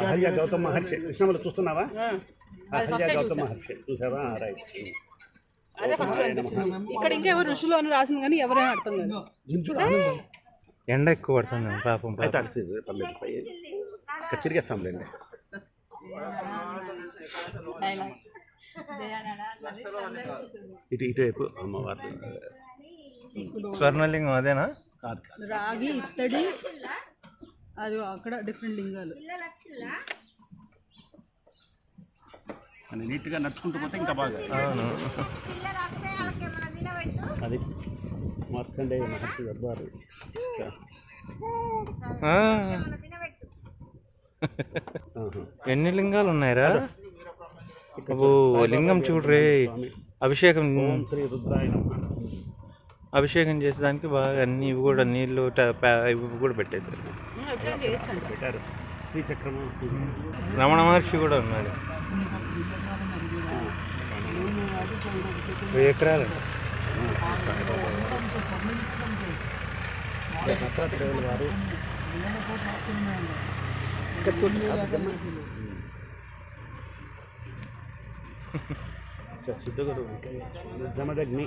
అహల్య గౌతమ్ మహర్షి. కృష్ణములు చూస్తున్నావా? ఫస్ట్ గౌతమ్ మహర్షి. చూసావా? రైట్. అదే ఫస్ట్ అనిపించింది ఇక్కడ ఇంకా ఎవరు ఋషులు అని రాసింది కానీ ఎవరైనా అర్థం కాదు ఎండ ఎక్కువ పడుతుంది పాపం అయితే సైడ్ పర్లేదు పై. ఇక్కడ తిరిగేస్తాంలేండి ఇటు ఇటువైపు అమ్మవారు. స్వర్ణలింగం అదేనా? కాదు కాదు. రాగి ఇత్తడి అది అక్కడ డిఫరెంట్ లింగాలు. అని నీట్గా నడుచుకుంటూ పోతే ఇంకా బాగా అది మార్కండేయ మహర్షి. ఎన్ని లింగాలు ఉన్నాయిరా లింగం చూడ్రే. అభిషేకం. ఓం శ్రీ రుద్రాయ నమః. అభిషేకం చేసేదానికి బాగా అన్ని ఇవి కూడా నీళ్ళు ఇవి కూడా పెట్టేశారు. అంట. పెట్టారు. శ్రీచక్రము రమణ మహర్షి కూడా ఉన్నాడు వెయ్యి ఎకరాలు సిద్ధగుడు జమదగ్ని.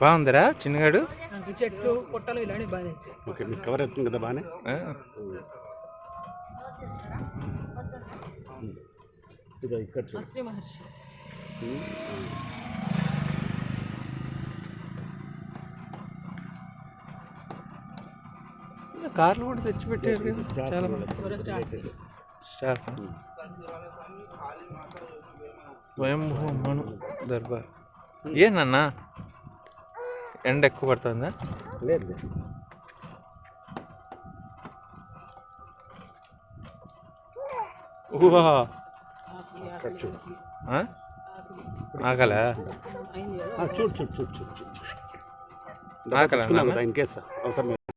బాగుందిరా చిన్నగాడు? చెట్లు పుట్టలు ఇలాంటివి బాగా ఓకే మీకు కవర్ అవుతుంది కదా బాగానే? ఆ, ఇదో ఇక్కడ మహర్షి. కార్లు కూడా తెచ్చిపెట్టారు చాలా మంది. స్టార్ స్వయంభూ మను దర్బార్. ఏనన్నా ఎండ ఎక్కువ పడుతుందా? లేదు. చూడు ఆ? ఆకలా? చూడు చూడు చూడు చూడు ఆకలా ఇన్ కేస్ అవసరం